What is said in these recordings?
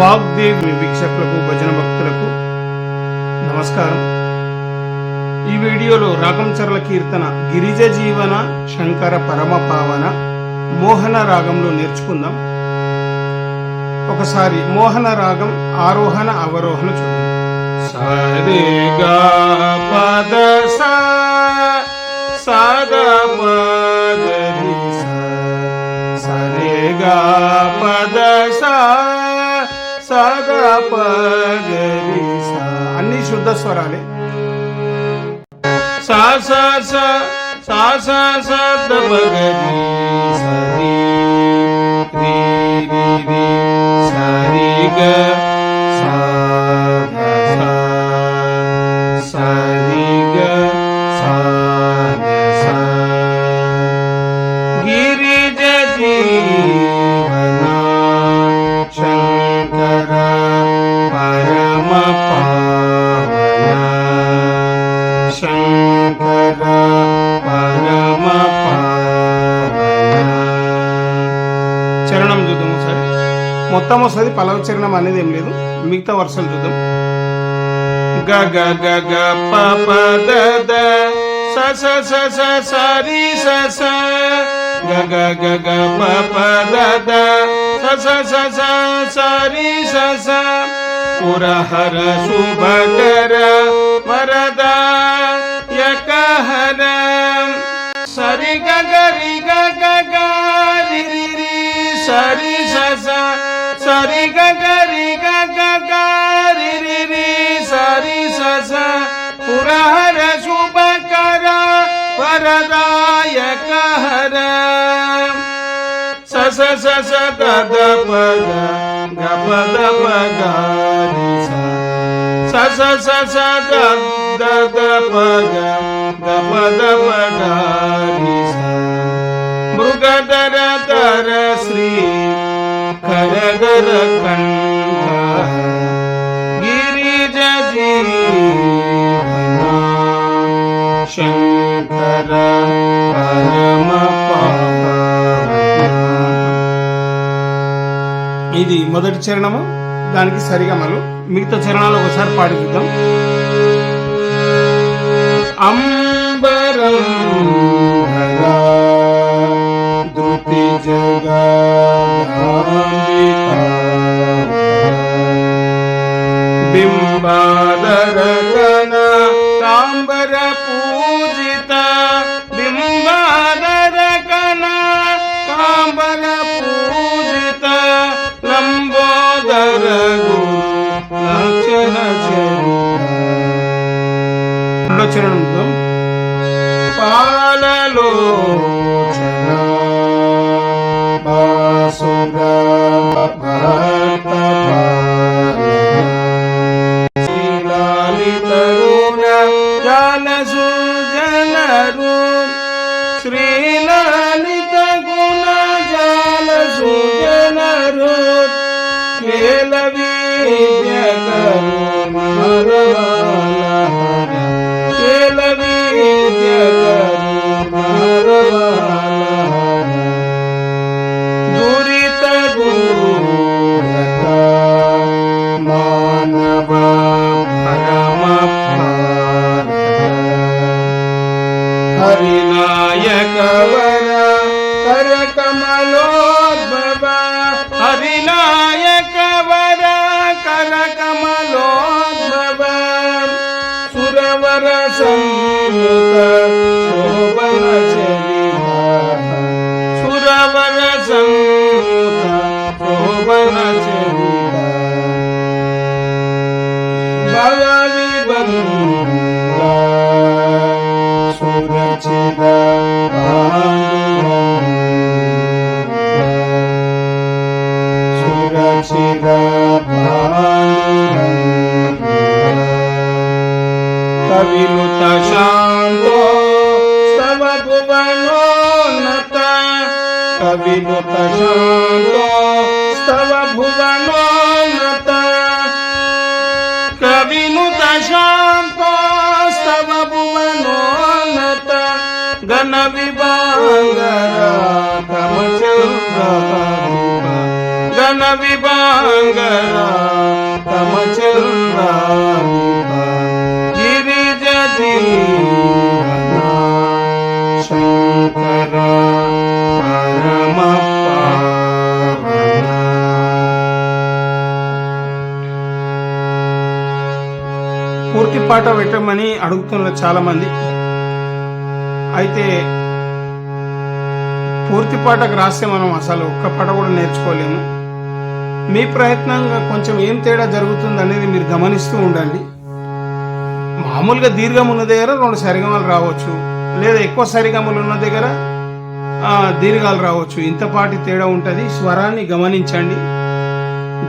వాగ్దేవి వీక్షకులకు భజన భక్తులకు నమస్కారం. ఈ వీడియోలో రాగం చరల కీర్తన గిరిజ జీవన శంకర పరమ పావన మోహన రాగంలో నేర్చుకుందాం. ఒకసారి మోహన రాగం ఆరోహణ అవరోహణ చూద్దాం. సరిగా పద సా పద పద అన్ని శుద్ధ స్వరాలే. సా సా సా సా సా సా ద పగ రి రి రి గ శంకర పరమ చరణం చూద్దాం ఒకసారి. మొత్తం వస్తుంది పలవ చరణం అనేది ఏం లేదు మిగతా వర్షాలు చూద్దాం. గ గ గ గ ప ప ద ద స స స స స రి స స. గ గ గ గ ప ప ద ద స స స స స రి స స. పురహర శుభకర వరద. సరి గ గ రి గ గ గ రి రి రి సరి స స సరి గ గ రి గ గ గ రి రి రి సరి స స పురహర శుభకర వరదాయక హర స స స స ద ద ప ద గ ప ద ప గ రి స స స స స ద ద ద ప గ గ ప ద ప గ రి స మృగధర ధర శ్రీ కరగర కంఠ గిరిజ జీవన శంకర పరమ ఇది మొదటి చరణము దానికి సరిగమలు మిగతా చరణాలు ఒకసారి పాడి చూద్దాం అంబరం రెండో చరణం చూద్దాం. పాలలోచన બન સંતા શોભન ભવાની બંધુ સુરચિરા સુરચિરા કવિ શાંતો સબ ભુવનો कविनुत स्तव भुवनोन्नत कविनुत शान्तो स्तव भुवनोन्नत गण विभाङ्गरामचन्द्र गण विभाङ्गरा तमचन्द्र गिरिजती పూర్తి పాట పెట్టమని అడుగుతున్నారు చాలా మంది అయితే పూర్తి పాటకు రాస్తే మనం అసలు ఒక్క పాట కూడా నేర్చుకోలేము. మీ ప్రయత్నంగా కొంచెం ఏం తేడా జరుగుతుంది అనేది మీరు గమనిస్తూ ఉండండి. మామూలుగా దీర్ఘం ఉన్న దగ్గర రెండు సరిగమలు రావచ్చు. లేదా ఎక్కువ సరిగమలు ఉన్న దగ్గర దీర్ఘాలు రావచ్చు. ఇంతపాటి తేడా ఉంటుంది. స్వరాన్ని గమనించండి.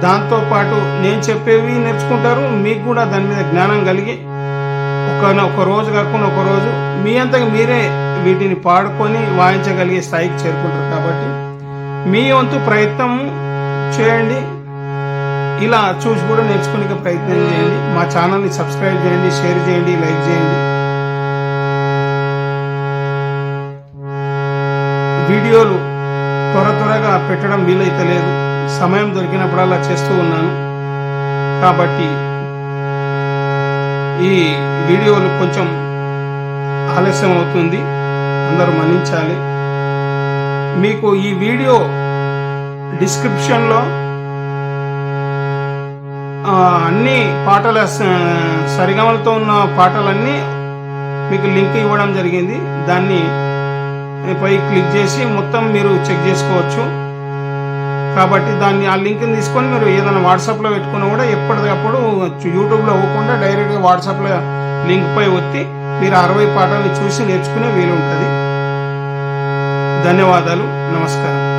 దాంతో పాటు నేను చెప్పేవి నేర్చుకుంటారు మీకు కూడా దాని మీద జ్ఞానం కలిగి ఒక ఒక రోజు కాకుండా ఒక రోజు మీ అంతగా మీరే వీటిని పాడుకొని వాయించగలిగే స్థాయికి చేరుకుంటారు. కాబట్టి మీ వంతు ప్రయత్నం చేయండి. ఇలా చూసి కూడా నేర్చుకునే ప్రయత్నం చేయండి. మా ఛానల్ని సబ్స్క్రైబ్ చేయండి షేర్ చేయండి లైక్ చేయండి. వీడియోలు త్వర త్వరగా పెట్టడం వీలైతే లేదు సమయం దొరికినప్పుడల్లా చేస్తూ ఉన్నాను. కాబట్టి ఈ వీడియోలు కొంచెం ఆలస్యం అవుతుంది అందరూ మన్నించాలి. మీకు ఈ వీడియో డిస్క్రిప్షన్లో అన్ని పాటల సరిగమలతో ఉన్న పాటలన్నీ మీకు లింక్ ఇవ్వడం జరిగింది. దాన్ని పై క్లిక్ చేసి మొత్తం మీరు చెక్ చేసుకోవచ్చు. కాబట్టి దాన్ని ఆ లింక్ని తీసుకొని మీరు ఏదైనా వాట్సాప్లో పెట్టుకున్నా కూడా ఎప్పటికప్పుడు యూట్యూబ్లో అవ్వకుండా డైరెక్ట్గా వాట్సాప్లో లింక్ పై ఒత్తి మీరు అరవై పాఠాలు చూసి నేర్చుకునే వీలు ఉంటుంది. ధన్యవాదాలు. నమస్కారం.